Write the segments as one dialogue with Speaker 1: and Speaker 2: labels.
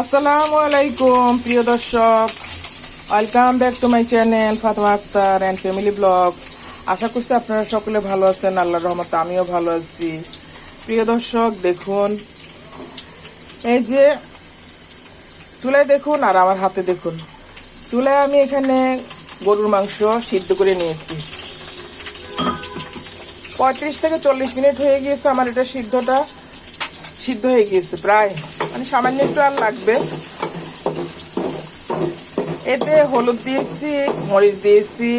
Speaker 1: আসসালামু আলাইকুম, প্রিয় দর্শক। Welcome back to my channel Fatma Akter and family blog আশা করছি আপনারা সকলে ভালো আছেন, আল্লাহর রহমতে আমিও ভালো আছি। প্রিয় দর্শক, দেখুন, এই যে চুলায় দেখুন আর আমার হাতে দেখুন। চুলায় আমি এখানে গরুর মাংস সিদ্ধ করে নিয়েছি। পঁয়ত্রিশ থেকে চল্লিশ মিনিট হয়ে গিয়েছে আমার এটা সিদ্ধটা। সিদ্ধ হয়ে গিয়েছে প্রায়। মানে সামান্য একটু আর লাগবে। এতে হলুদ দিয়েছি, মরিচ দিয়েছি,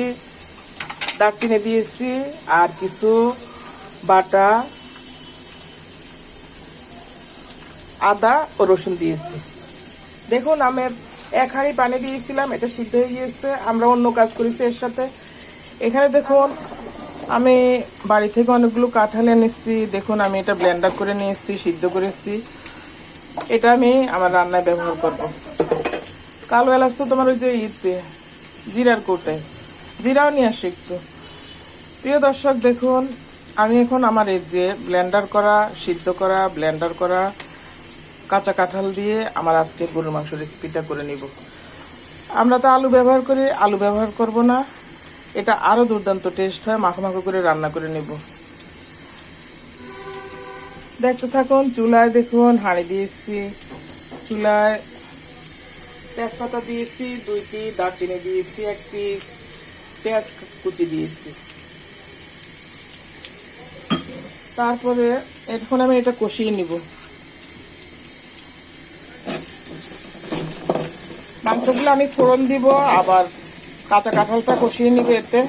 Speaker 1: দারচিনি দিয়েছি, আর কিছু বাটা, আদা ও রসুন দিয়েছি। দেখুন আমি এক হাঁড়ি পানি দিয়েছিলাম, এটা সিদ্ধ হয়ে গিয়েছে। আমরা অন্য কাজ করেছি এর সাথে। এখানে দেখুন আমি বাড়ি থেকে অনেকগুলো কাঁঠাল এনেছি। দেখুন, আমি এটা ব্লেন্ডার করে নিয়েছি, সিদ্ধ করেছি। এটা আমি আমার রান্নায় ব্যবহার করব। কালো এলাচ তো তোমার ওই যে ইতে, জিরার কোটায়। জিরাও নিয়ে আসি একটু। প্রিয় দর্শক, দেখুন, আমি এখন আমার এই যে ব্লেন্ডার করা, সিদ্ধ করা ব্লেন্ডার করা কাঁচা কাঁঠাল দিয়ে আমার আজকে গরুর মাংস রেসিপিটা করে নিব। আমরা তো আলু ব্যবহার করি, আলু ব্যবহার করব না। এটা আরও দুর্দান্ত টেস্ট হয়, মাখো মাখো করে রান্না করে নেব। দেখতে থাকুন, চুলায় দেখুন, হাঁড়ি দিয়েছি, চুলায় তেজপাতা দিয়েছি, দুইটি দারচিনি দিয়েছি, এক পিস পেঁয়াজ কুচি দিয়েছি। তারপরে এখন আমি এটা কষিয়ে নিব। মাংসগুলো আমি ফোড়ন দিব, আবার কাঁচা কাঁঠালটা কষিয়ে নিবে এতে।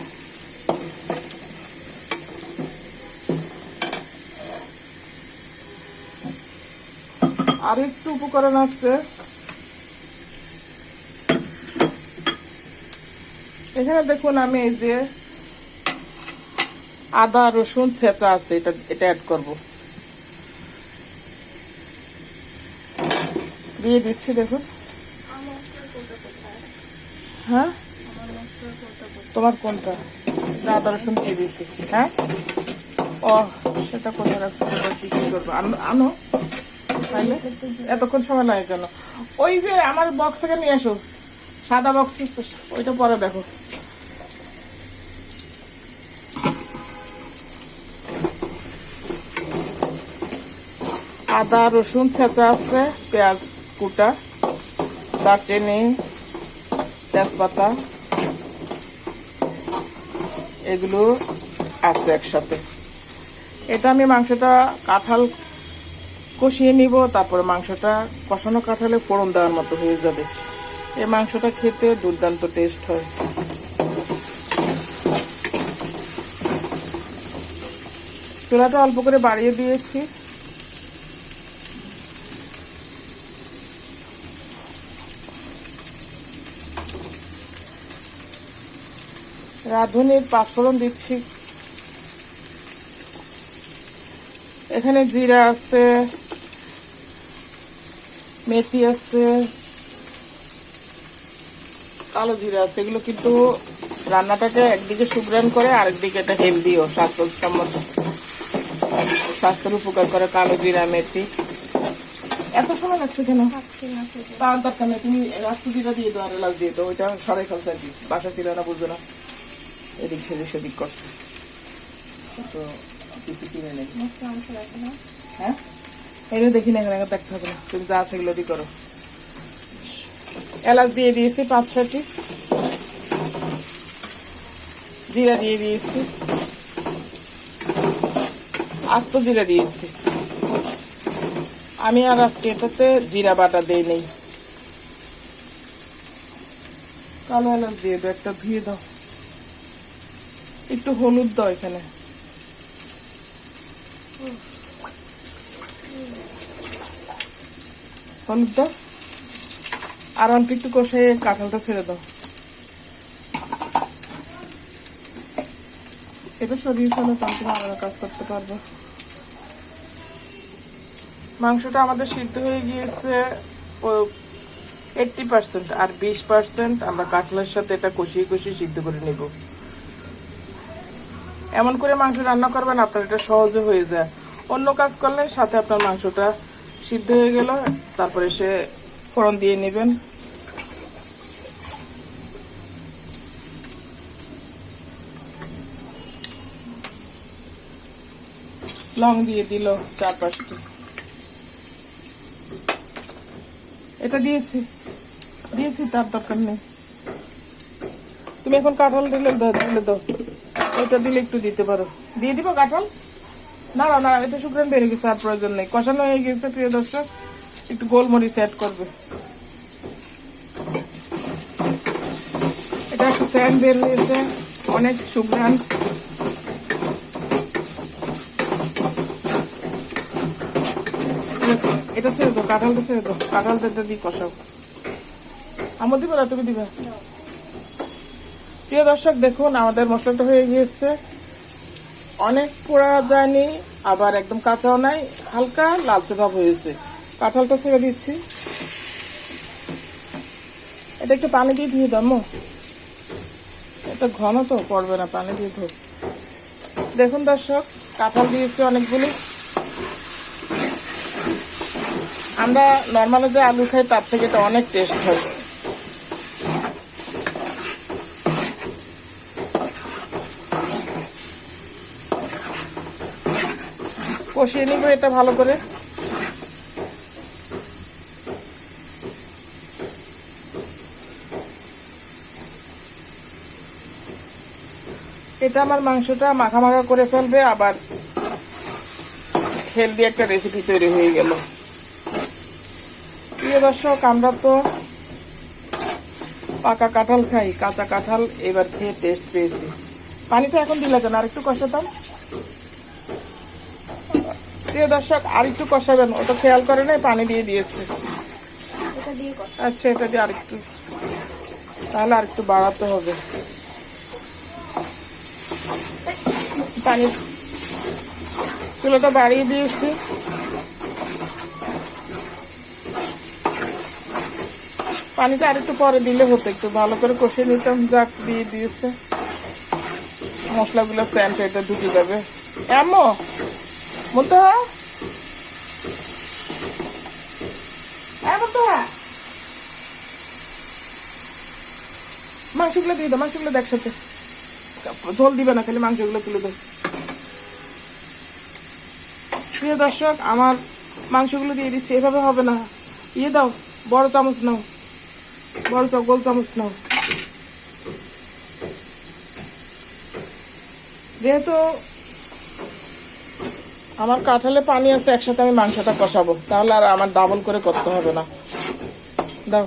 Speaker 1: আর একটু উপকরণ আছে। এখানে দেখুন আমি এই যে আদা রসুন ছেঁচা আছে এটা এটা অ্যাড করব। দিয়ে দিচ্ছি দেখুন। হ্যাঁ? তোমার কোনটা? আদা রসুন দিয়ে দিচ্ছি হ্যাঁ? ও, সেটা কোথায় রাখছো? কি করব? আনো এতক্ষণ সময় লাগে কেন? ওই যে আমার বক্স থেকে নিয়ে আসো। সাদা বক্স ওইটা পরে দেখো। আদা, রসুন, ছেঁচা আছে, পেঁয়াজ কুটা, দারচিনি, তেজপাতা। এগুলো আছে একসাথে। এটা আমি মাংসটা কাঁঠাল কষিয়ে নিব, তারপরে মাংসটা কষানো কাঁঠালে ফোড়ন দেওয়ার মতো হয়ে যাবে। এই মাংসটা খেতে দুর্দান্ত টেস্ট হয়। চুলাটা অল্প করে বাড়িয়ে দিয়েছি। রাঁধুনির পাঁচফোড়ন দিচ্ছি। এখানে জিরা আছে মেথি আছে কালো জিরা আছে। এগুলো কিন্তু রান্নাটাকে একদিকে সুগ্রান করে আরেকদিকে এটা হেলদিও স্বাস্থ্যসম্মত। স্বাস্থ্যের উপকার করে কালো জিরা মেথি। এত সময় লাগছে কেন? তার দরকার নেই তুমি রাস্তা জিরা দিয়ে দাও আর এলাচ দিয়ে দাও ওইটা সবাই ফেলছে আর কি। বাসা ছিল না বুঝবে না। এদিক সেদিক সেদিক করছে তো কিছু কিনে নেই হ্যাঁ? এটা দেখি না এখানে দেখতে হবে না তুমি যা আছে এগুলো দিয়ে করো। এলাচ দিয়ে দিয়েছি পাঁচ ছটি জিরা দিয়ে দিয়েছি। আস্ত জিরা দিয়েছি। আমি আর আজকে এটাতে জিরা বাটা দেই নেই। কালো এলাচ দিয়ে দাও একটা ধুয়ে দাও। একটু হলুদ দাও এখানে। হলুদ দাও। আর অল্প একটু কষে কাঁঠালটা ছেড়ে দাও। এটা সরিয়ে ফেলে তখন আলাদা কাজ করতে পারব। মাংসটা আমাদের সিদ্ধ হয়ে গিয়েছে এইটটি পার্সেন্ট আর বিশ পার্সেন্ট আমরা কাঁঠালের সাথে এটা কষিয়ে কষিয়ে সিদ্ধ করে নেব। এমন করে মাংস রান্না করবেন, আপনার এটা সহজে হয়ে যায়। অন্য কাজ করলে সাথে আপনার মাংসটা সিদ্ধ হয়ে গেল, তারপরে সে ফোড়ন দিয়ে নেবেন। লং দিয়ে দিল চার পাঁচটি এটা দিয়েছি। দিয়েছি, তার দরকার নেই। তুমি এখন কাঁঠাল দিলে দিলে দাও। ওইটা দিলে একটু দিতে পারো। দিয়ে দিব কাঁঠাল। না না এটা শুক্রান বেড়ে গেছে, আর প্রয়োজন নেই। কষানো হয়ে গেছে, প্রিয় দর্শক। একটু গোলমরিচ অ্যাড করবে। এটা একটু স্যান্ড বের হয়েছে, অনেক শুক্রান এটা ছেড়ে দাও, কাঁঠালটা ছেড়ে দাও। কাঁঠালটা দিয়ে কষাও। আমার দিবে তুমি দিবে? প্রিয় দর্শক, দেখুন, আমাদের মশলাটা হয়ে গিয়েছে। অনেক পোড়া যায়নি আবার একদম কাঁচাও নাই, হালকা লালচে ভাব হয়েছে। কাঁঠালটা ছেড়ে দিচ্ছি। এটা একটু পানি দিয়ে ধুয়ে দামো এটা ঘন তো, পড়বে না, পানি দিয়ে ধো দেখুন দর্শক, কাঁঠাল দিয়েছে অনেকগুলি। আমরা নর্মালে যে আলু খাই, তার থেকে এটা অনেক টেস্ট হয়। কষিয়ে নিব এটা ভালো করে। এটা আমার মাংসটা মাখা মাখা করে ফেলবে, আবার হেলদি একটা রেসিপি তৈরি হয়ে গেল। প্রিয় দর্শক, আমরা তো পাকা কাঁঠাল খাই, কাঁচা কাঁঠাল এবার খেয়ে টেস্ট পেয়েছি। পানিটা এখন দিলে কেন? আর একটু কষাতাম। প্রিয় দর্শক আর একটু কষাবেন। ওটা খেয়াল করে নাই পানি দিয়ে দিয়েছে। আচ্ছা এটা দিয়ে আরেকটু। তাহলে আরেকটু বাড়াতে হবে। পানি চুলোটা বাড়িয়ে দিয়েছি। পানিটা আরেকটু পরে দিলে হতো একটু ভালো করে কষিয়ে নিতাম। যাক দিয়ে দিয়েছে। মশলাগুলো স্যান্ট এটা ঢুকে যাবে। এমন মতো এমন তো মাংসগুলো দিয়ে দাও, মাংসগুলো দেখ সাথে ঝোল দিবে না, খালি মাংসগুলো তুলে দাও প্রিয় দর্শক, আমার মাংসগুলো দিয়ে দিচ্ছি, এভাবে হবে না। ইয়ে দাও, বড় চামচ নাও। বড় চামচ, গোল চামচ নাও। যেহেতু আমার কাঁঠালে পানি আছে, একসাথে আমি মাংসটা কষাবো। তাহলে আর আমার ডাবল করে করতে হবে না। দাও।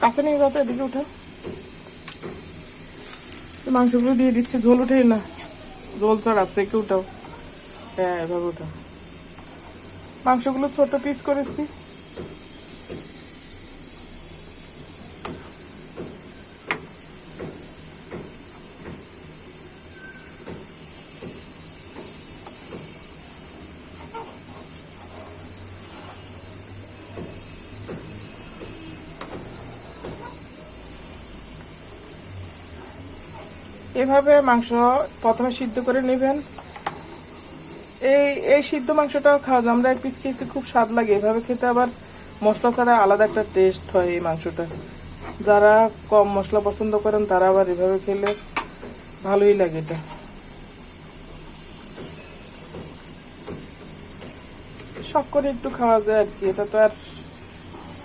Speaker 1: কাছে নিয়ে যাও এদিকে উঠো। মাংসগুলো দিয়ে দিচ্ছে, ঝোল উঠেই না। ঝোল ছাড় একটু উঠাও। হ্যাঁ এভাবে উঠাও। মাংসগুলো ছোট পিস করেছি। এভাবে মাংস প্রথমে সিদ্ধ করে নেবেন। এই এই সিদ্ধ মাংসটাও খাওয়া যায়। আমরা এক পিস খেয়েছি, খুব স্বাদ লাগে। এভাবে খেতে আবার মশলা ছাড়া আলাদা একটা টেস্ট হয় এই মাংসটা। যারা কম মশলা পছন্দ করেন, তারা আবার এভাবে খেলে ভালোই লাগে এটা। শখ করে একটু খাওয়া যায় আর কি। এটা তো আর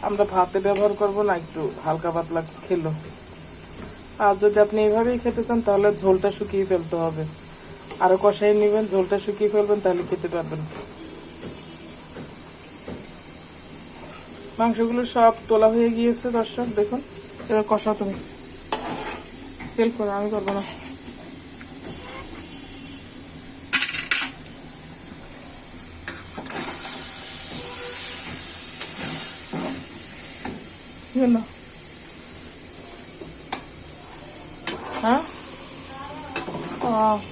Speaker 1: আমরা ভাতে ব্যবহার করব না, একটু হালকা পাতলা খেলো আর যদি আপনি এইভাবেই খেতে চান, তাহলে ঝোলটা শুকিয়ে ফেলতে হবে। আরও কষাই নেবেন, ঝোলটা শুকিয়ে ফেলবেন, তাহলে খেতে পারবেন। মাংসগুলো সব তোলা হয়ে গিয়েছে, দর্শক, দেখুন। এবার কষা তুমি। তেল করো, আমি করব না। হলো? হ্যাঁ?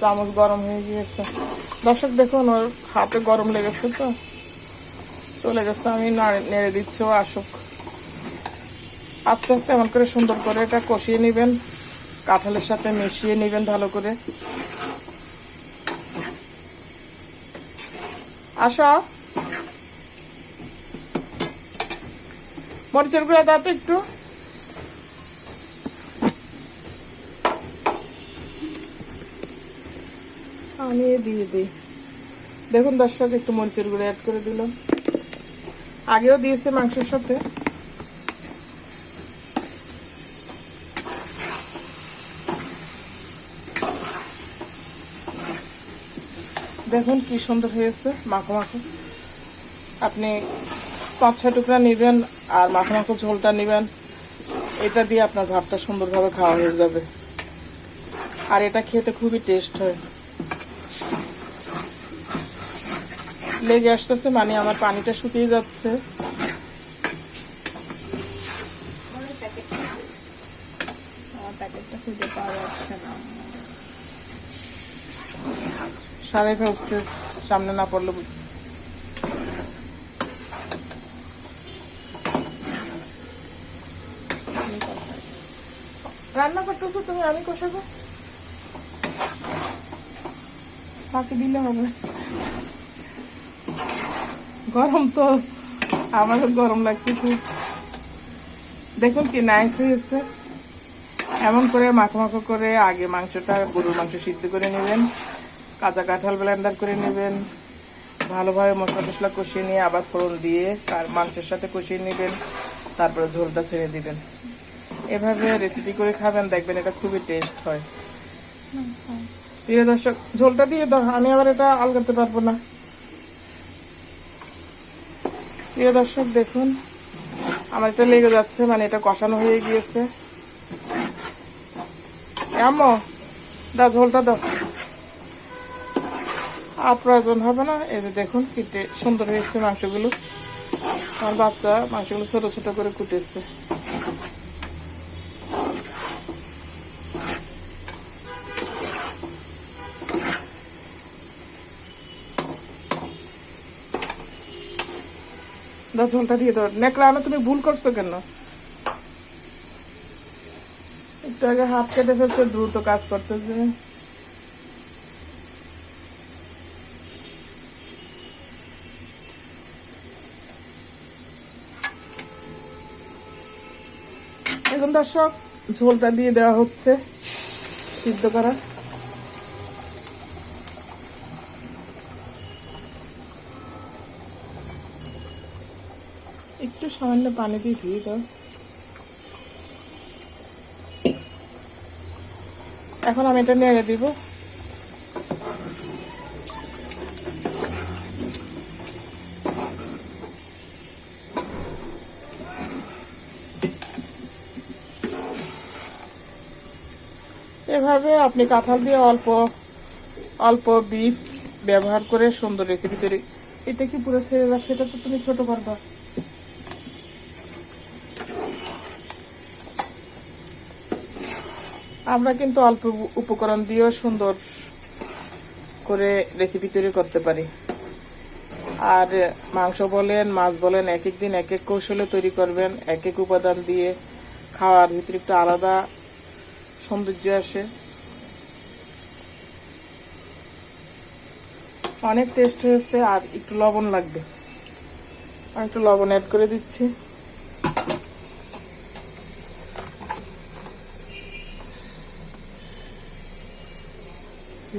Speaker 1: চামচ গরম হয়ে গিয়েছে। দর্শক, দেখুন, ওর হাতে গরম লেগেছে তো। চলে গেছে, আমি নাড়ে- দিচ্ছি, ও আসুক। আস্তে আস্তে এমন করে সুন্দর করে এটা কষিয়ে নেবেন। কাঁঠালের সাথে মিশিয়ে নেবেন ভালো করে। আসো। মরিচের গুঁড়া দাও তো একটু। আমি দিয়ে দিই। দেখুন দর্শক, একটু মরিচের গুঁড়ো অ্যাড করে দিলাম। আগেও দিয়েছে মাংসের সাথে। দেখুন কি সুন্দর হয়েছে মাখো মাখো। আপনি পাঁচ ছয় টুকরা নেবেন আর মাখো মাখো ঝোলটা নেবেন। এটা দিয়ে আপনার ভাতটা সুন্দরভাবে খাওয়া হয়ে যাবে। আর এটা খেতে খুবই টেস্ট হয়। লেগে আসতেছে মানে আমার পানিটা শুকিয়ে যাচ্ছে। সারাই ফেলছে সামনে না পড়লে রান্না করতেছো তুমি? আমি কষাবো? বাকি দিলে হবে। গরম তো আমারও গরম লাগছে খুব। দেখুন কি নাইস হয়েছে। এমন করে মাখো মাখো করে আগে মাংসটা গরুর মাংস সিদ্ধ করে নেবেন। কাঁচা কাঁঠাল ব্লেন্ডার করে নেবেন। ভালোভাবে মশলা টসলা কষিয়ে নিয়ে আবার ফোড়ন দিয়ে তার মাংসের সাথে কষিয়ে নেবেন। তারপরে ঝোলটা ছেড়ে দিবেন। এভাবে রেসিপি করে খাবেন দেখবেন এটা খুবই টেস্ট হয়। প্রিয় দর্শক ঝোলটা দিয়ে আমি আবার এটা আলগাতে পারব না। প্রিয় দর্শক, দেখুন, আমার এটা লেগে যাচ্ছে মানে এটা কষানো হয়ে গিয়েছে। এমন দা ঝোলটা দাও। আর প্রয়োজন হবে না, এই যে দেখুন কেটে সুন্দর হয়েছে মাংসগুলো। আমার বাচ্চা মাংসগুলো ছোট ছোট করে কুটেছে। দাও ঝোলটা দিয়ে দাও। আমি তুমি ভুল করছ কেন? একটু আগে হাত কেটে ফেলছে, দ্রুত কাজ করতেছে। এখন দর্শক, ঝোলটা দিয়ে দেওয়া হচ্ছে সিদ্ধ করা একটু সামান্য পানি দিয়ে ধুয়ে দাও। এখন আমি এটা নেড়ে দিব। এভাবে আপনি কাঁঠাল দিয়ে অল্প অল্প বিফ ব্যবহার করে সুন্দর রেসিপি তৈরি। এটা কি পুরো ছেড়ে যাচ্ছে? এটা তো তুমি ছোট করবা আমরা কিন্তু অল্প উপকরণ দিয়েও সুন্দর করে রেসিপি তৈরি করতে পারি। আর মাংস বলেন, মাছ বলেন এক এক দিন এক এক কৌশলে তৈরি করবেন এক এক উপাদান দিয়ে খাওয়ার ভিতরে একটু আলাদা সৌন্দর্য আসে। অনেক টেস্ট হয়েছে আর একটু লবণ লাগবে। আমি একটু লবণ অ্যাড করে দিচ্ছি।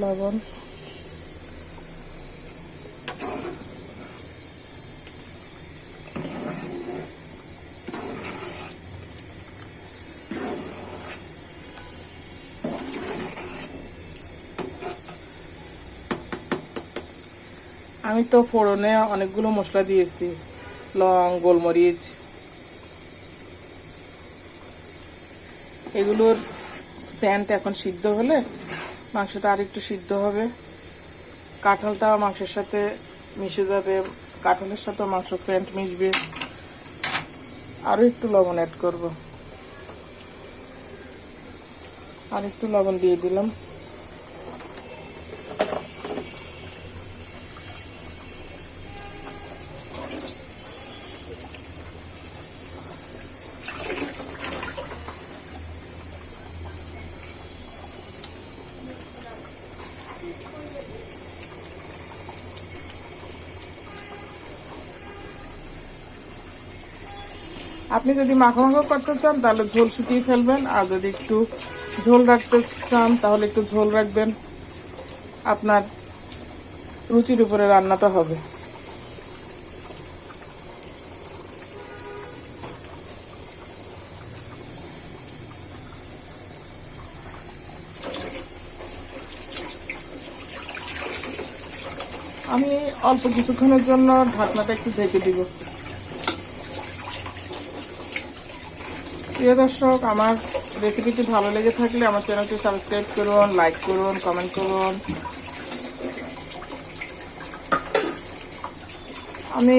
Speaker 1: লবণ। আমি তো ফোড়নে অনেকগুলো মশলা দিয়েছি। লং গোলমরিচ। এগুলোর স্যান্ট এখন সিদ্ধ হলে মাংসটা আর একটু সিদ্ধ হবে। কাঁঠালটা মাংসের সাথে মিশে যাবে। কাঁঠালের সাথে মাংস সেন্ট মিশবে। আরও একটু লবণ অ্যাড করব। আর একটু লবণ দিয়ে দিলাম। আপনি যদি মাখো মাখো করতে চান, তাহলে ঝোল শুকিয়ে ফেলবেন। আর যদি একটু ঝোল রাখতে চান, তাহলে একটু ঝোল রাখবেন। আপনার রুচির উপরে রান্নাটা হবে। আমি অল্প কিছুক্ষণের জন্য ঢাকনাটা একটু ঢেকে দিব। প্রিয় দর্শক, আমার রেসিপিটি ভালো লেগে থাকলে আমার চ্যানেলটি সাবস্ক্রাইব করুন লাইক করুন কমেন্ট করুন। আমি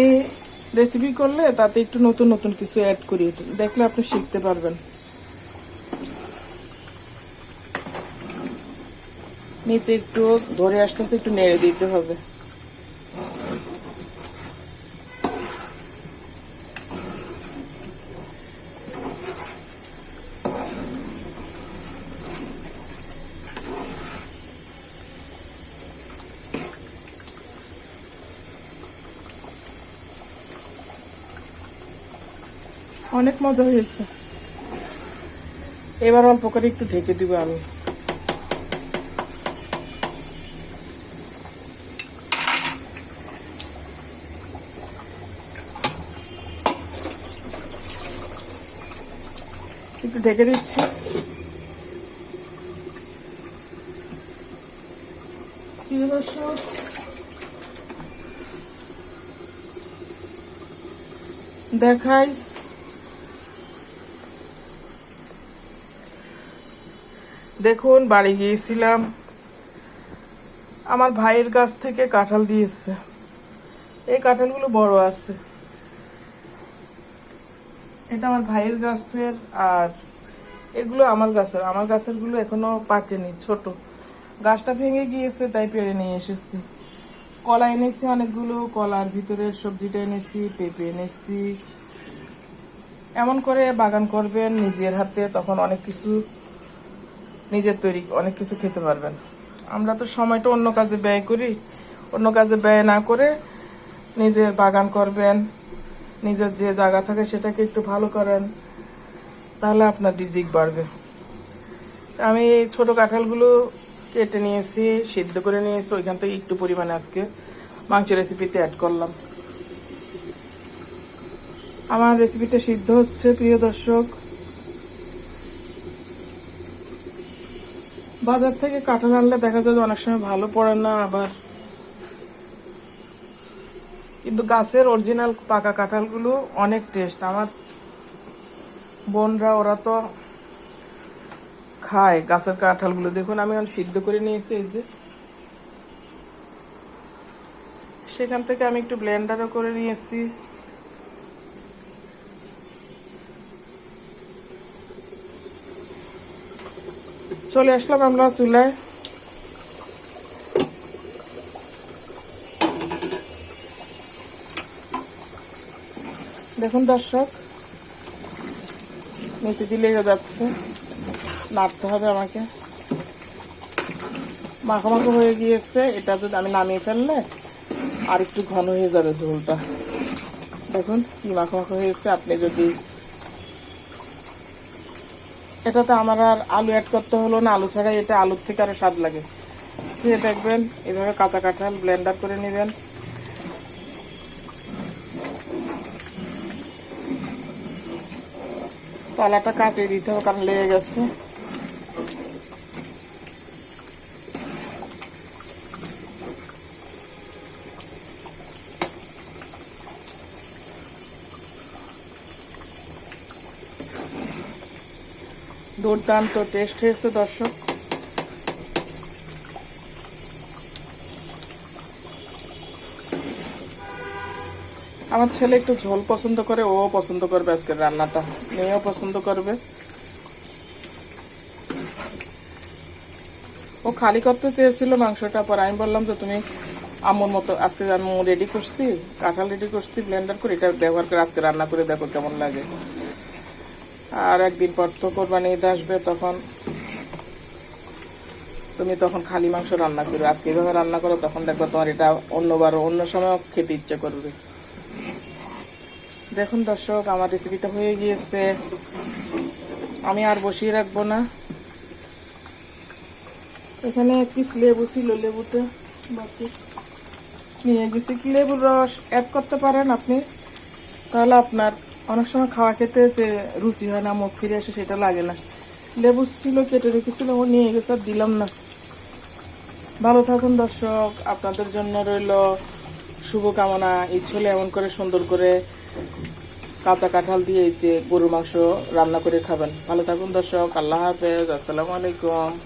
Speaker 1: রেসিপি করলে তাতে একটু নতুন নতুন কিছু অ্যাড করি। দেখলে আপনি শিখতে পারবেন। নিচে একটু ধরে আসতে আসতে একটু নেড়ে দিতে হবে। অনেক মজা হয়েছে। এবার অল্প করে একটু ঢেকে দিব আমি। একটু ঢেকে দিচ্ছি। দর্শক? দেখাই। দেখুন, বাড়ি গিয়েছিলাম। আমার ভাইয়ের কাছ থেকে কাঁঠাল দিয়েছে। এই কাঁঠালগুলো বড় আছে। এটা আমার ভাইয়ের গাছের আর এগুলো আমার গাছের। আমার গাছেরগুলো এখনও পাকেনি, ছোট। গাছটা ভেঙে গিয়েছে, তাই পেরে নিয়ে এসেছি। কলা এনেছি অনেকগুলো, কলার ভিতরের সবজিটা এনেছি, পেঁপে এনেছি। এমন করে বাগান করবেন, নিজের হাতে, তখন অনেক কিছু নিজের তৈরি অনেক কিছু খেতে পারবেন। আমরা তো সময়টা অন্য কাজে ব্যয় করি। অন্য কাজে ব্যয় না করে নিজের বাগান করবেন, নিজের যে জায়গা থাকে সেটাকে একটু ভালো করেন, তাহলে আপনার রিজিক বাড়বে। আমি এই ছোট কাঁঠালগুলো কেটে নিয়েছি, সিদ্ধ করে নিয়েছি, ওইখান থেকে একটু পরিমাণে আজকে মাংস রেসিপিতে অ্যাড করলাম। আমার রেসিপিটা সিদ্ধ হচ্ছে, প্রিয় দর্শক। বাজার থেকে কাঁঠাল আনলে দেখা যায় অনেক সময় ভালো পড়ে না আবার। কিন্তু গাছের অরিজিনাল পাকা কাঁঠালগুলো অনেক টেস্ট আমার বোনরা, ওরা তো খায় গাছের কাঁঠালগুলো। দেখুন, আমি এখন সিদ্ধ করে নিয়েছি এই যে। সেখান থেকে আমি একটু ব্লেন্ডারও করে নিয়েছি। চলে আসলাম আমরা চুলায়। দেখুন দর্শক, নিচে দিলে যাচ্ছে। নাড়তে হবে আমাকে। মাখো মাখো হয়ে গিয়েছে, এটা যদি আমি নামিয়ে ফেললে আর একটু ঘন হয়ে যাবে ঝোলটা। দেখুন কি মাখো মাখো হয়েছে। আপনি যদি এটাতে আমার আর আলু অ্যাড করতে হলো না, আলু ছাড়াই এটা আলুর থেকে আরও স্বাদ লাগে। খেয়ে দেখবেন, এভাবে কাঁচা কাঁঠাল ব্লেন্ডার করে নেবেন। পালাটা কাঁচিয়ে দিতে হবে কারণ লেগে গেছে। দুর্দান্ত টেস্ট হয়েছে, দর্শক। আমার ছেলে একটু ঝোল পছন্দ করে, ও পছন্দ করবে আজকের রান্নাটা। মেয়েও পছন্দ করবে। ও খালি করতে চেয়েছিল মাংসটা, পর আমি বললাম যে, তুমি আম্মুর মতো, আজকে আমি রেডি করছি, কাঁঠাল রেডি করছি ব্লেন্ডার করে এটা ব্যবহার করে আজকে রান্না করে দেখো কেমন লাগে। আর একদিন পর তো কোরবানি ঈদ আসবে তখন তুমি তখন খালি মাংস রান্না করবে। আজকে এইভাবে রান্না করো, তখন দেখবে তোমার এটা অন্যবার অন্য সময় খেতে ইচ্ছে করবে। দেখুন দর্শক, আমার রেসিপিটা হয়ে গিয়েছে। আমি আর বসিয়ে রাখব না। এখানে পিস লেবু ছিল লেবুতে, বাকি নিয়ে গেছি। কি লেবুর রস? অ্যাড করতে পারেন আপনি। তাহলে আপনার অনেক সময় খাওয়া খেতে যে রুচি হয় না, মুখ ফিরে আসে সেটা লাগে না। লেবু ছিল, কেটে রেখেছিল, ও নিয়ে গেছে, আর দিলাম না। ভালো থাকুন দর্শক, আপনাদের জন্য রইল শুভকামনা। ইচ্ছলে এমন করে সুন্দর করে কাঁচা কাঁঠাল দিয়ে যে গরুর মাংস রান্না করে খাবেন। ভালো থাকুন দর্শক, আল্লাহ হাফেজ, আসসালামু আলাইকুম।